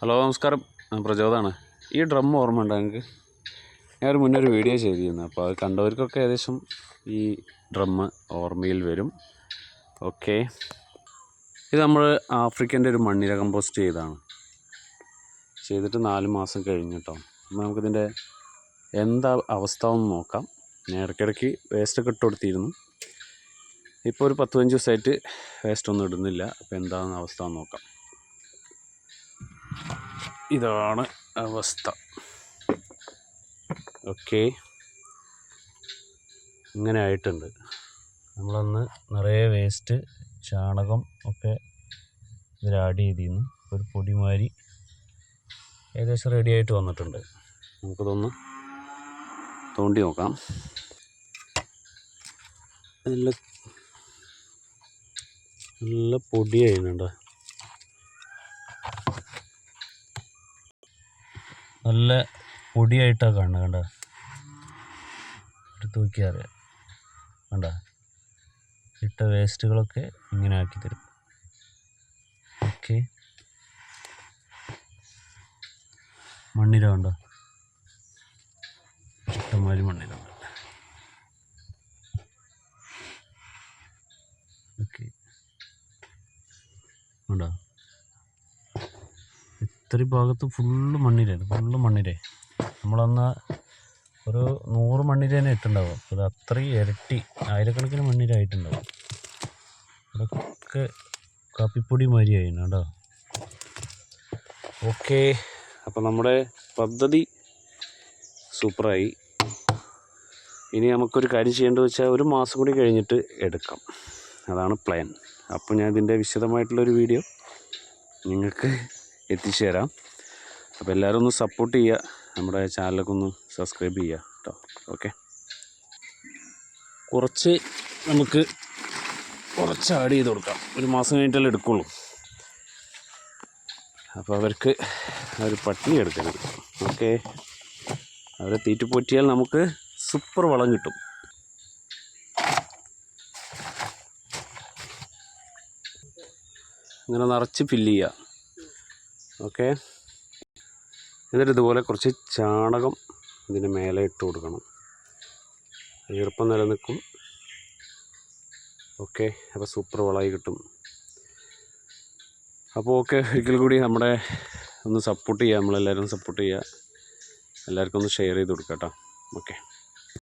Hello നമസ്കാരം. ഞാൻ പ്രചോദാണ് ഈ ഡ്രം ഓർമ്മ ഉണ്ടോ നിങ്ങൾക്ക് ഞാൻ ഒരു മുന്നേ ഒരു വീഡിയോ ചെയ്തിരുന്നു. അപ്പോൾ അത് കണ്ടവർക്കൊക്കെ ഏകദേശം ഈ ഡ്രം ഓർമ്മയിൽ വരും. ഓക്കെ. ഇത് നമ്മൾ ആഫ്രിക്കന്റെ ഒരു മണ്ണിര കമ്പോസ്റ്റ് ചെയ്താണ് ചെയ്തിട്ട് നാല് മാസം കഴിഞ്ഞിട്ടോ. അപ്പോൾ നമുക്കിതിന്റെ എന്താ അവസ്ഥ എന്ന് നോക്കാം. ഞാൻ ഇടയ്ക്കിടയ്ക്ക് വേസ്റ്റൊക്കെ ഇട്ട് കൊടുത്തിരുന്നു. ഇപ്പോൾ ഒരു പത്ത് പതിനഞ്ച് ദിവസമായിട്ട് വേസ്റ്റ് ഒന്നും ഇടുന്നില്ല. അപ്പോൾ എന്താണെന്ന് അവസ്ഥ നോക്കാം. ഇതാണ് അവസ്ഥ. ഓക്കെ. ഇങ്ങനെ ആയിട്ടുണ്ട്. നമ്മളന്ന് നിറയെ വേസ്റ്റ് ചാണകം ഒക്കെ ഇതിൽ ആഡ് ചെയ്തിരുന്നു. ഒരു പൊടിമാരി ഏകദേശം റെഡി ആയിട്ട് വന്നിട്ടുണ്ട്. നമുക്കതൊന്ന് തോണ്ടി നോക്കാം. നല്ല നല്ല പൊടിയായിരുന്നുണ്ടോ നല്ല പൊടിയായിട്ടാണ് കാണുന്നത് കണ്ട? എടുത്ത് നോക്കിയാൽ അറിയാം കണ്ട? ഇട്ട വേസ്റ്റുകളൊക്കെ ഇങ്ങനെ ആക്കി തരും. ഓക്കെ. മണ്ണിര കണ്ടോ? ഇഷ്ടംമാതിരി മണ്ണിര ഓക്കെ. ഉണ്ടോ ഇത്രയും ഭാഗത്ത് ഫുള്ള് മണ്ണിരായിരുന്നു ഫുള്ള് മണ്ണിര. നമ്മളന്ന് ഒരു നൂറ് മണ്ണിര തന്നെ ഇട്ടുണ്ടാവും. അത് അത്രയും ഇരട്ടി ആയിരക്കണക്കിന് മണ്ണിരായിട്ടുണ്ടാവും അതൊക്കെ കാപ്പിപ്പൊടി മാതിരിയായിരുന്നു കേട്ടോ. ഓക്കെ അപ്പോൾ നമ്മുടെ പദ്ധതി സൂപ്പറായി. ഇനി നമുക്കൊരു കാര്യം ചെയ്യേണ്ടത് വെച്ചാൽ ഒരു മാസം കൂടി കഴിഞ്ഞിട്ട് എടുക്കാം. അതാണ് പ്ലാൻ. അപ്പോൾ ഞാൻ ഇതിന്റെ വിശദമായിട്ടുള്ളൊരു വീഡിയോ നിങ്ങൾക്ക് എത്തിച്ചു തരാം അപ്പോൾ എല്ലാവരും ഒന്ന് സപ്പോർട്ട് ചെയ്യുക നമ്മുടെ ചാനലൊക്കെ ഒന്ന് സബ്സ്ക്രൈബ് ചെയ്യുക കേട്ടോ ഓക്കെ കുറച്ച് നമുക്ക് കുറച്ച് ആഡ് ചെയ്ത് കൊടുക്കാം. ഒരു മാസം കഴിഞ്ഞിട്ടല്ലേ എടുക്കുള്ളൂ. അപ്പോൾ അവർക്ക് ഒരു പട്ടിണി എടുക്കരുത്. ഓക്കെ അവരെ തീറ്റിപ്പൊറ്റിയാൽ പൊറ്റിയാൽ നമുക്ക് സൂപ്പർ വളം കിട്ടും. ഇങ്ങനെ നിറച്ച് ഫില്ല് ചെയ്യുക ഓക്കെ. എന്നിട്ട് ഇതുപോലെ കുറച്ച് ചാണകം ഇതിന് മേലെ ഇട്ട് കൊടുക്കണം. ഈർപ്പം നിലനിൽക്കും. ഓക്കെ. അപ്പോൾ സൂപ്പർ വളമായി കിട്ടും. അപ്പോൾ ഓക്കെ ഒരിക്കൽ കൂടി നമ്മുടെ ഒന്ന് സപ്പോർട്ട് ചെയ്യുക നമ്മളെല്ലാവരും സപ്പോർട്ട് ചെയ്യുക എല്ലാവർക്കും ഒന്ന് ഷെയർ ചെയ്ത് കൊടുക്കാം കേട്ടോ ഓക്കെ.